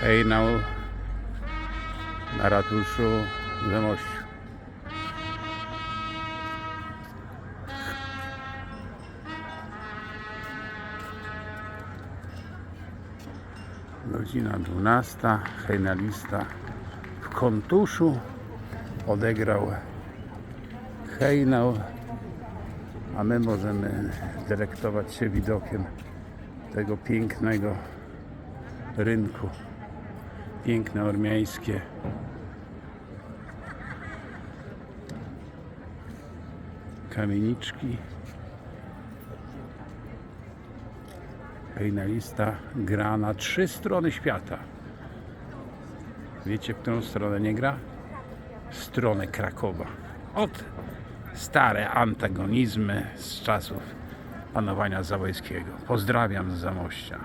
hejnał na ratuszu w Zamościu. Godzina 12, hejnalista w kontuszu odegrał hejnał, a my możemy delektować się widokiem tego pięknego rynku. Piękne ormiańskie kamieniczki. Hejnalista gra na trzy strony świata. Wiecie, którą stronę nie gra? Stronę Krakowa. Od stare antagonizmy z czasów panowania Załęskiego. Pozdrawiam z Zamościa.